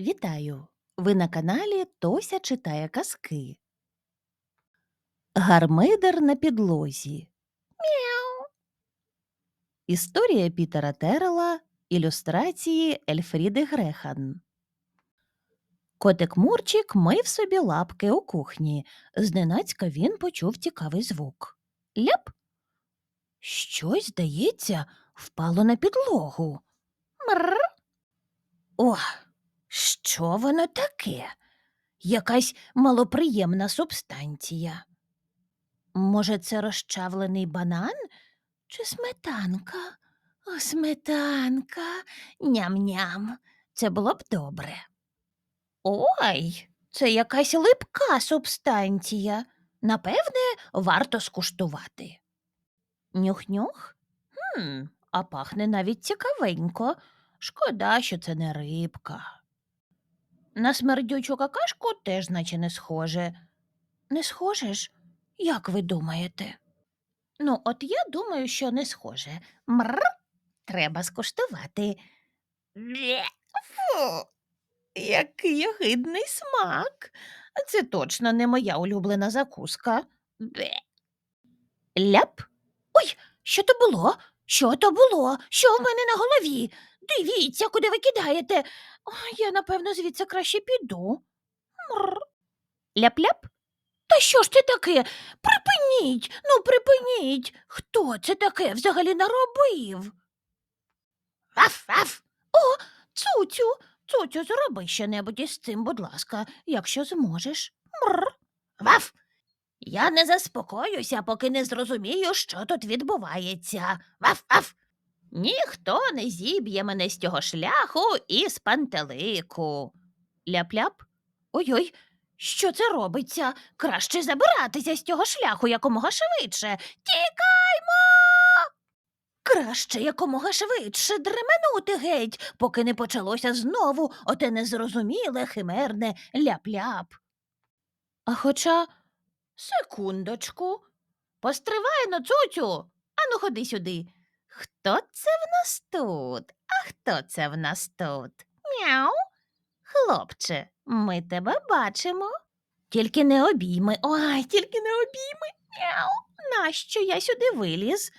Вітаю! Ви на каналі Тося читає казки. Гармидер на підлозі. Мяу. Історія Пітера Терела. Ілюстрації Ельфріди Грехан. Котик Мурчик мив собі лапки у кухні. Зненацька він почув цікавий звук. Ляп. Щось, здається, впало на підлогу. Мр. О, що воно таке? Якась малоприємна субстанція. Може, це розчавлений банан чи сметанка? О, сметанка, ням-ням. Це було б добре. Ой, це якась липка субстанція. Напевне, варто скуштувати. Нюх-нюх? Хм, а пахне навіть цікавенько. Шкода, що це не рибка. На смердючу какашку теж наче не схоже. Не схоже ж? Як ви думаєте? Ну, от я думаю, що не схоже. Мр, треба скуштувати. Бє, Фу, який огидний смак. Це точно не моя улюблена закуска. Бе. Ляп. Ой, що то було? Що то було? Що в мене на голові? Дивіться, куди ви кидаєте. Я, напевно, звідси краще піду. Мр. Ляп-ляп. Та що ж це таке? Припиніть, ну припиніть. Хто це таке взагалі наробив? Аф-аф. О, цуцю, цуцю, зроби щонебудь із цим, будь ласка, якщо зможеш. Мр. Ваф. Я не заспокоюся, поки не зрозумію, що тут відбувається. Ваф-аф. Ніхто не зіб'є мене з цього шляху і з пантелику. Ляп-ляп. Ой-ой, що це робиться? Краще забиратися з цього шляху якомога швидше. Тікаймо. Краще якомога швидше дременути геть, поки не почалося знову оте незрозуміле химерне ляп-ляп. А хоча, секундочку, постривай но, цуцю, ану ходи сюди. Хто це в нас тут? А хто це в нас тут? Мяу. Хлопче, ми тебе бачимо. Тільки не обійми. Ой, тільки не обійми. Мяу. Нащо я сюди виліз?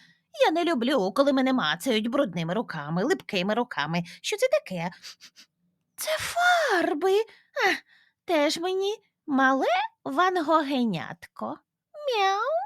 Я не люблю, коли мене мацають брудними руками, липкими руками. Що це таке? Це фарби. А, теж мені мале вангогенятко. Мяу.